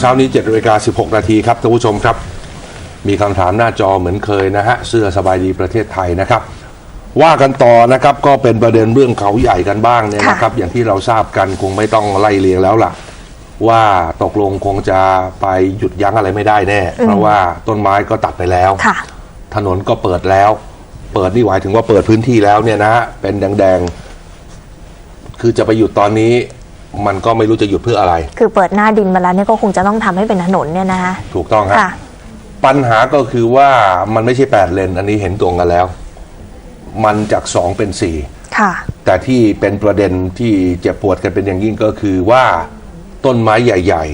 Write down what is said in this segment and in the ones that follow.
เช้านี้7นาฬิกา16นาทีครับท่านผู้ชมครับ มีคำถามหน้าจอเหมือนเคยนะฮะเสื้อสบายดีประเทศไทยนะครับ ว่ากันต่อนะครับก็เป็นประเด็นเรื่องเขาใหญ่กันบ้างเนี่ยนะครับ อย่างที่เราทราบกันคงไม่ต้องไล่เรียงแล้วล่ะ ว่าตกลงคงจะไปหยุดยั้งอะไรไม่ได้แน่ เพราะว่าต้นไม้ก็ตัดไปแล้วค่ะถนนก็เปิดแล้ว เปิดนี่หมายถึงว่าเปิดพื้นที่แล้วเนี่ยนะฮะเป็นแดงๆคือจะไปหยุดตอนนี้ มันก็ไม่รู้จะหยุดเพื่ออะไร คือเปิดหน้าดินมาแล้วเนี่ยก็คงจะต้องทำให้เป็นถนนเนี่ยนะคะถูกต้องฮะ ค่ะ ปัญหาก็คือว่ามันไม่ใช่แปดเลน อันนี้เห็นตรงกันแล้ว มันจากสองเป็นสี่ ค่ะ แต่ที่เป็นประเด็นที่เจ็บปวดกันเป็นอย่างยิ่งก็คือว่าต้นไม้ใหญ่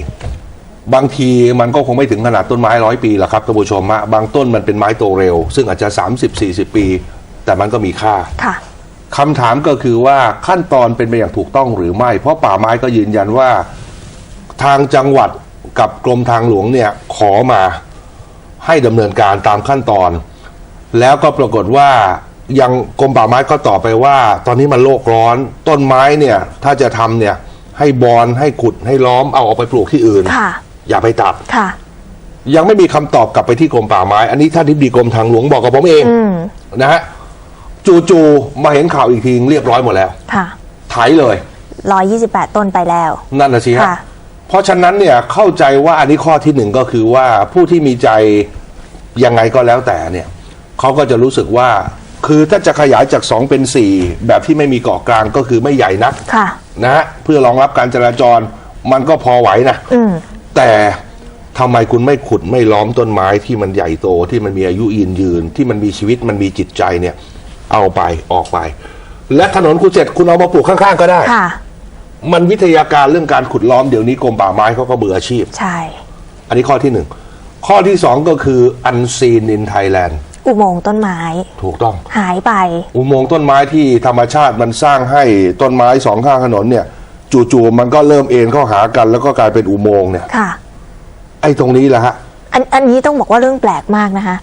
ๆ บางทีมันก็คงไม่ถึงขนาดต้นไม้ร้อยปีหรอกครับท่านผู้ชมฮะบางต้นมันเป็นไม้โตเร็ว ซึ่งอาจจะ 30-40 ปี แต่มันก็มีค่า ค่ะ คำถามก็คือว่าขั้นตอนเป็นไปอย่างถูกต้องหรือไม่ เพราะป่าไม้ก็ยืนยันว่าทางจังหวัดกับกรมทางหลวงเนี่ยขอมาให้ดำเนินการตามขั้นตอน แล้วก็ปรากฏว่ายังกรมป่าไม้ก็ตอบไปว่า ตอนนี้มันโลกร้อน ต้นไม้เนี่ยถ้าจะทำเนี่ยให้บอนให้ขุดให้ล้อมเอาออกไปปลูกที่อื่นค่ะอย่าไปตัดค่ะยังไม่มีคำตอบกลับไปที่กรมป่าไม้ อันนี้ท่านทิบดีกรมทางหลวงบอกกับผมเองอืมนะฮะ จู่ๆมาเห็นข่าวอีกทีเรียบร้อยหมดแล้วค่ะไถเลยร้อยยี่สิบแปดต้นไปแล้ว นั่นนะสิฮะ ค่ะ เพราะฉะนั้นเนี่ยเข้าใจว่าอันนี้ข้อที่หนึ่งก็คือว่าผู้ที่มีใจยังไงก็แล้วแต่เนี่ยเขาก็จะรู้สึกว่า คือถ้าจะขยายจากสองเป็นสี่แบบที่ไม่มีเกาะกลางก็คือไม่ใหญ่นัก ค่ะ นะฮะเพื่อรองรับการจราจรมันก็พอไหวนะอืม แต่ทำไมคุณไม่ขุดไม่ล้อมต้นไม้ที่มันใหญ่โตที่มันมีอายุยืนยืนที่มันมีชีวิตมันมีจิตใจเนี่ย เอาไปออกไป และถนนคุณเสร็จคุณเอามาปลูกข้างๆก็ได้ ค่ะ มันวิทยาการเรื่องการขุดล้อมเดี๋ยวนี้กรมป่าไม้เขาก็มืออาชีพ ใช่ อันนี้ข้อที่หนึ่งข้อที่สองก็คือ unseen in Thailand อุโมงค์ต้นไม้ ถูกต้อง หายไป อุโมงค์ต้นไม้ที่ธรรมชาติมันสร้างให้ต้นไม้สองข้างถนนเนี่ย จู่ๆมันก็เริ่มเอ็นเข้าหากัน แล้วก็กลายเป็นอุโมงค์เนี่ย ค่ะ ไอ้ตรงนี้แหละฮะ อันอันนี้ต้องบอกว่าเรื่องแปลกมากนะคะ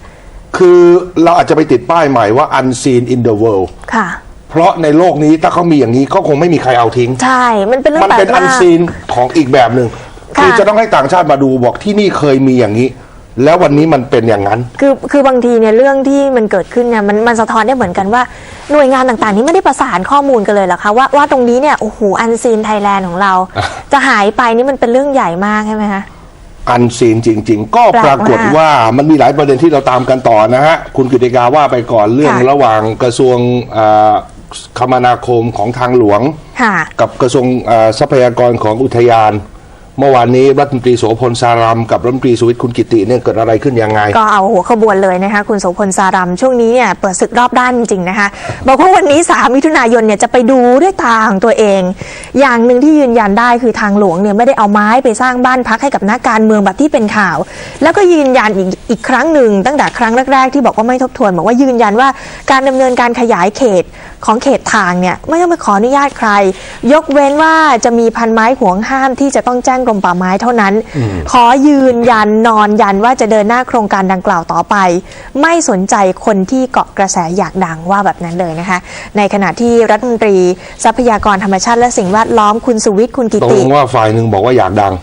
คือเราอาจจะไปติดป้ายใหม่ว่า unseen in the world ค่ะ เพราะในโลกนี้ถ้าเขามีอย่างนี้ก็คงไม่มีใครเอาทิ้ง ใช่ มันเป็นเรื่องมันแปลเป็กน มาอันกซีนของอีกแบบหนึ่งค่ะ คือจะต้องให้ต่างชาติมาดูบอกที่นี่เคยมีอย่างนี้ แล้ววันนี้มันเป็นอย่างนั้น คือคือบางทีเนี่ยเรื่องที่มันเกิดขึ้นเนี่ยมันมันสะท้อนได้เหมือนกันว่าหน่วยงานต่างๆ นี้ไม่ได้ประสานข้อมูลกันเลยเหรอคะว่าว่าตรงนี้เนี่ยโอ้โหอันซีนไทยแลนด์ของเรา จะหายไปนี่มันเป็นเรื่องใหญ่มากใช่ไหมคะ อันซีนจริง ๆ ก็ปรากฏว่ามันมีหลายประเด็นที่เราตามกันต่อนะฮะ คุณกิติกาว่าไปก่อนเรื่องค่ะระหว่างกระทรวงเอ่อคมนาคมของทางหลวงค่ะกับกระทรวงเอ่อทรัพยากรของอุทยาน เมื่อวานนี้รัฐมนตรีโสพลสารัมกับรัฐมนตรีสุวิทย์คุณกิติเนี่ยเกิดอะไรขึ้นยังไง ก็เอาหัวขบวนเลยนะคะคุณโสพลสารัมช่วงนี้เนี่ยเปิดศึกรอบด้านจริงๆนะคะบอกว่าวันนี้3มิถุนายนเนี่ยจะไปดูด้วยตาของตัวเอง อย่างหนึ่งที่ยืนยันได้คือทางหลวงเนี่ยไม่ได้เอาไม้ไปสร้างบ้านพักให้กับนักการเมืองแบบที่เป็นข่าว แล้วก็ยืนยันอีกอีกครั้งหนึ่งตั้งแต่ครั้งแรกๆที่บอกว่าไม่ทบทวนบอกว่ายืนยันว่าการดำเนินการขยายเขตของเขตทางเนี่ยไม่ต้องไปขออนุญาตใคร ยกเว้นว่าจะมีพันไม้ห่วงห้ามที่จะต้องแจ้งรมป่าไม้เท่านั้น ขอยืนยันนอนยันว่าจะเดินหน้าโครงการดังกล่าวต่อไป ไม่สนใจคนที่เกาะกระแสอยากดังว่าแบบนั้นเลยนะคะ ในขณะที่รัฐมนตรีทรัพยากรธรรมชาติและสิ่งแวดล้อมคุณสุวิทย์คุณกิตกติลงว่าฝ่ายหนึ่งบอกว่าอยากดัง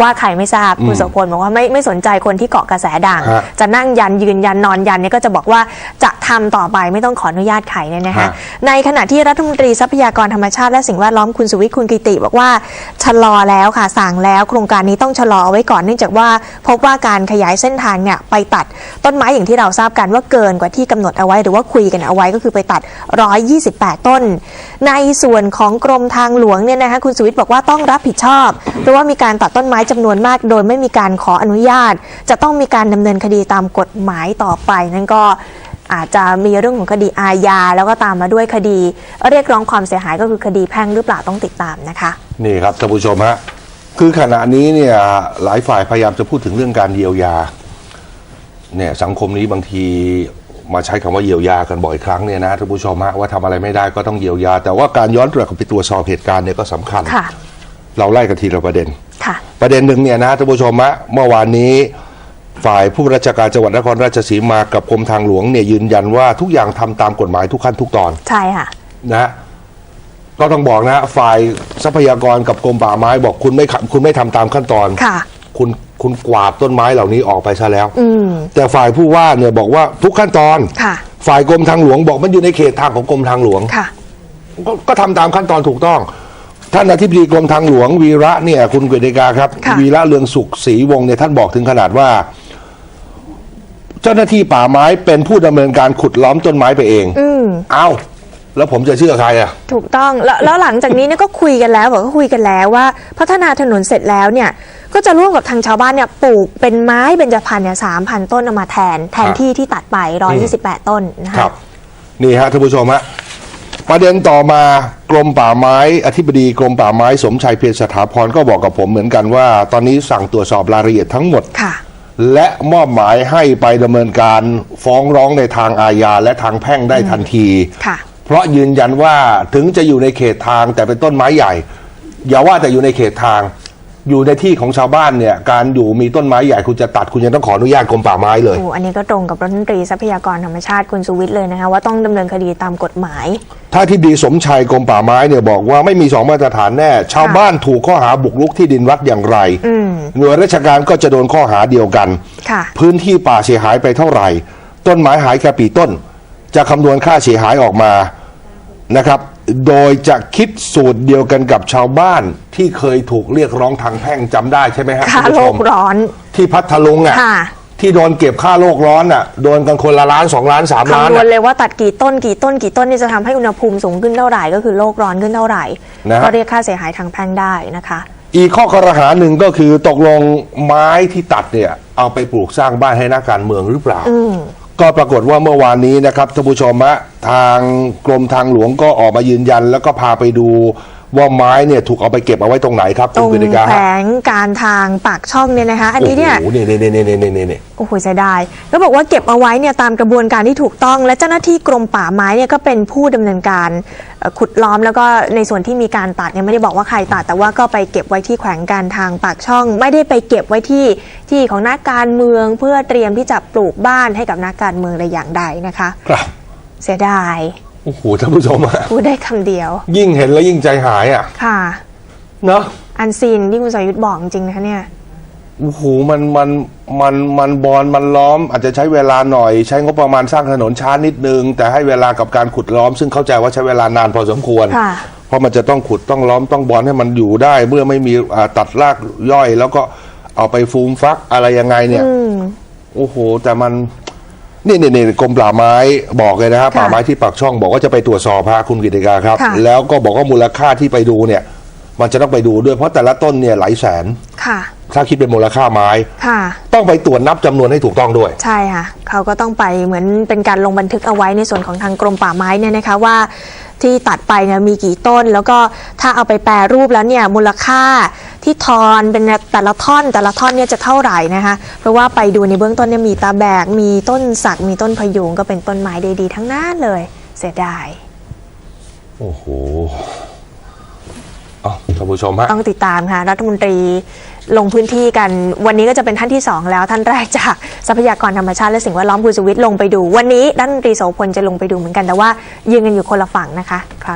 ว่าใครไม่ทราบคุณโสพลบอกว่าไม่ไม่สนใจคนที่เกาะกระแสดังฮะจะนั่งยันยืนยันนอนยันเนี่ยก็จะบอกว่าจะทำต่อไปไม่ต้องขออนุญาตใครเนี่ยนะคะฮะ ในขณะที่รัฐมนตรีทรัพยากรธรรมชาติและสิ่งแวดล้อมคุณสุวิทย์คุณกิติ บอกว่าชะลอแล้วค่ะสั่งแล้วโครงการนี้ต้องชะลอเอาไว้ก่อนเนื่องจากว่าพบว่าการขยายเส้นทางเนี่ยไปตัดต้นไม้อย่างที่เราทราบกันว่าเกินกว่าที่กำหนดเอาไว้ หรือว่าคุยกันเอาไว้ก็คือไปตัด 128 ต้น ในส่วนของกรมทางหลวงเนี่ยนะคะคุณสุวิทย์บอกว่าต้องรับผิดชอบเพราะว่ามีการตัดต้นไม้จำนวนมาก โดยไม่มีการขออนุญาต จะต้องมีการดำเนินคดีตามกฎหมายต่อไป นั่นก็อาจจะมีเรื่องของคดีอาญาแล้วก็ตามมาด้วยคดี เรียกร้องความเสียหายก็คือคดีแพ่งหรือเปล่าต้องติดตามนะคะ นี่ครับท่านผู้ชมฮะคือขณะนี้เนี่ยหลายฝ่ายพยายามจะพูดถึงเรื่องการเยียวยาเนี่ยสังคมนี้บางทีมาใช้คำว่าเยียวยากันบ่อยครั้งเนี่ยนะท่านผู้ชมฮะว่าทำอะไรไม่ได้ก็ต้องเยียวยา แต่ว่าการย้อนกลับไปตรวจสอบเหตุการณ์เนี่ยก็สำคัญค่ะเราไล่กันทีละประเด็นค่ะ ประเด็นหนึ่งเนี่ยนะท่านผู้ชมฮะเมื่อวานนี้ฝ่ายผู้ราชการจังหวัดนครราชสีมากับกรมทางหลวงเนี่ยยืนยันว่าทุกอย่างทำตามกฎหมายทุกขั้นทุกตอนใช่ค่ะนะฮะก็ต้องบอกนะฮะฝ่ายทรัพยากรกับกรมป่าไม้บอกคุณไม่ขับคุณไม่ทำตามขั้นตอนค่ะ คุณคุณกวาดต้นไม้เหล่านี้ออกไปซะแล้วอืมแต่ฝ่ายผู้ว่าเนี่ยบอกว่าทุกขั้นตอนค่ะฝ่ายกรมทางหลวงบอกมันอยู่ในเขตทางของกรมทางหลวงค่ะก็ก็ทำตามขั้นตอนถูกต้อง ท่านอธิบดีกรมทางหลวงวีระเนี่ย คุณกฤติกาครับ ค่ะ วีระเรืองสุขศรีวงศ์เนี่ยท่านบอกถึงขนาดว่า เจ้าหน้าที่ป่าไม้เป็นผู้ดำเนินการขุดล้อมต้นไม้ไปเอง อืม เอาแล้วผมจะเชื่อใครอะ ถูกต้องแล้วแล้วหลังจากนี้เนี่ยก็คุยกันแล้วบอกก็คุยกันแล้วว่า พัฒนาถนนเสร็จแล้วเนี่ย ก็จะร่วมกับทางชาวบ้านเนี่ยปลูกเป็นไม้เบญจพรรณเนี่ยสามพันต้นเอามาแทน แทนครับที่ที่ตัดไปร้อยยี่สิบแปดต้นนะครัคะบนี่ฮะท่านผู้ชมฮะ ประเด็นต่อมากรมป่าไม้ อธิบดีกรมป่าไม้สมชัยเพียรสถาพรก็บอกกับผมเหมือนกันว่า ตอนนี้สั่งตรวจสอบรายละเอียดทั้งหมด ค่ะ และมอบหมายให้ไปดำเนินการฟ้องร้องในทางอาญาและทางแพ่งได้ทันที ค่ะ เพราะยืนยันว่าถึงจะอยู่ในเขตทางแต่เป็นต้นไม้ใหญ่ อย่าว่าแต่อยู่ในเขตทาง อยู่ในที่ของชาวบ้านเนี่ย การอยู่มีต้นไม้ใหญ่คุณจะตัดคุณยังต้องขออนุญาตกรมป่าไม้เลย โอ้อันนี้ก็ตรงกับรัฐมนตรีทรัพยากรธรรมชาติคุณสุวิทย์เลยนะคะว่าต้องดำเนินคดีตามกฎหมาย ถ้าที่ดีสมชัยกรมป่าไม้เนี่ยบอกว่าไม่มีสองมาตรฐานแน่ ชาวบ้านถูกข้อหาบุกรุกที่ดินวัดอย่างไร อืม หน่วยราชการก็จะโดนข้อหาเดียวกัน ค่ะ พื้นที่ป่าเสียหายไปเท่าไหร่ ต้นไม้หายแค่ปีต้น จะคำนวณค่าเสียหายออกมา นะครับ โดยจะคิดสูตรเดียวกันกับชาวบ้านที่เคยถูกเรียกร้องทางแพ่งจำได้ใช่ไหมฮะค่าคุณผู้โลชกมร้อน ที่พัทลุงอะค่ะ ที่โดนเก็บค่าโลกร้อนอะโดนกันคนละล้านสองล้านสามล้านคำนวอะณเลยว่าตัดกี่ต้นกี่ต้นกี่ต้นนี่จะทำให้อุณหภูมิสูงขึ้นเท่าไหร่ก็คือโลกร้อนขึ้นเท่าไหร่นะฮะ ก็เรียกค่าเสียหายทางแพ่งได้นะคะ อีกข้อกระหาหนึ่งก็คือตกลงไม้ที่ตัดเนี่ย เอาไปปลูกสร้างบ้านให้นักการเมืองหรือเปล่า อืม ก็ปรากฏว่าเมื่อวานนี้นะครับท่านผู้ชมฮะทางกรมทางหลวงก็ออกมายืนยัน แล้วก็พาไปดู ว่าไม้เนี่ยถูกเอาไปเก็บเอาไว้ตรงไหนครับตคุรณงกฤติกาแขวฮะงการทางปากช่องเนี่ยนะคะ อันนี้เนี่ย โอ้โหนี่นี่นี่นี่นี่นี่นี่ โอ้โหเสียดายก็บอกว่าเก็บเอาไว้เนี่ยตามกระบวนการที่ถูกต้อง และเจ้าหน้าที่กรมป่าไม้เนี่ยก็เป็นผู้ดำเนินการเอ่อขุดล้อมแล้วก็ในส่วนที่มีการตัดเนี่ยไม่ได้บอกว่าใครตัด แต่ว่าก็ไปเก็บไว้ที่แขวงการทางปากช่อง ไม่ได้ไปเก็บไว้ที่ที่ของนักการเมืองเพื่อเตรียมที่จะปลูกบ้านให้กับนักการเมืองแต่อย่างใดนะคะ ครับ เสียดาย โอ้โหท่านผู้ชมฮะพูดได้คำเดียว ยิ่งเห็นแล้วยิ่งใจหายอะค่ะ เนาะอันซีนที่คุณสรยุทธ์บอกจริงๆนะคะเนี่ย โอ้โหมันมันมันมันบอลมันล้อม อาจจะใช้เวลาหน่อย ใช้งบประมาณสร้างถนนช้านิดนึง แต่ให้เวลากับการขุดล้อม ซึ่งเข้าใจว่าใช้เวลานานพอสมควร ค่ะ เพราะมันจะต้องขุดต้องล้อมต้องบอลให้มันอยู่ได้ เมื่อไม่มีอ่าตัดรากย่อย แล้วก็เอาไปฟูมฟักอะไรยังไงเนี่ย อืม โอ้โห แต่มัน นี่นี่นี่กรมป่าไม้บอกเลยนะฮะค่ะป่าไม้ที่ปากช่องบอกว่าจะไปตรวจสอบพระคุณกิติกาครับ ค่ะ แล้วก็บอกว่ามูลค่าที่ไปดูเนี่ย มันจะต้องไปดูด้วยเพราะแต่ละต้นเนี่ยหลายแสน ค่ะ ถ้าคิดเป็นมูลค่าไม้ ค่ะ ต้องไปตรวจนับจำนวนให้ถูกต้องด้วย ใช่ค่ะ เขาก็ต้องไปเหมือนเป็นการลงบันทึกเอาไว้ในส่วนของทางกรมป่าไม้เนี่ยนะคะว่าที่ตัดไปเนี่ยมีกี่ต้น แล้วก็ถ้าเอาไปแปรรูปแล้วเนี่ยมูลค่า ที่ทอนเป็นแต่ละท่อนแต่ละท่อนเนี่ยจะเท่าไหร่นะคะ เพราะว่าไปดูในเบื้องต้นเนี่ยมีตาแบก มีต้นสัก มีต้นพยุงก็เป็นต้นไม้ดีๆทั้งนั้นเลย เสียดาย โอ้โหเอาท่านผู้ชมฮะต้องติดตามค่ะ รัฐมนตรีลงพื้นที่กันวันนี้ก็จะเป็นท่านที่ 2 แล้วท่านแรกจากทรัพยากรธรรมชาติและสิ่งแวดล้อมคุณสุวิทย์ลงไปดู วันนี้รัฐมนตรีโสพลจะลงไปดูเหมือนกันแต่ว่ายืนกันอยู่คนละฝั่งนะคะ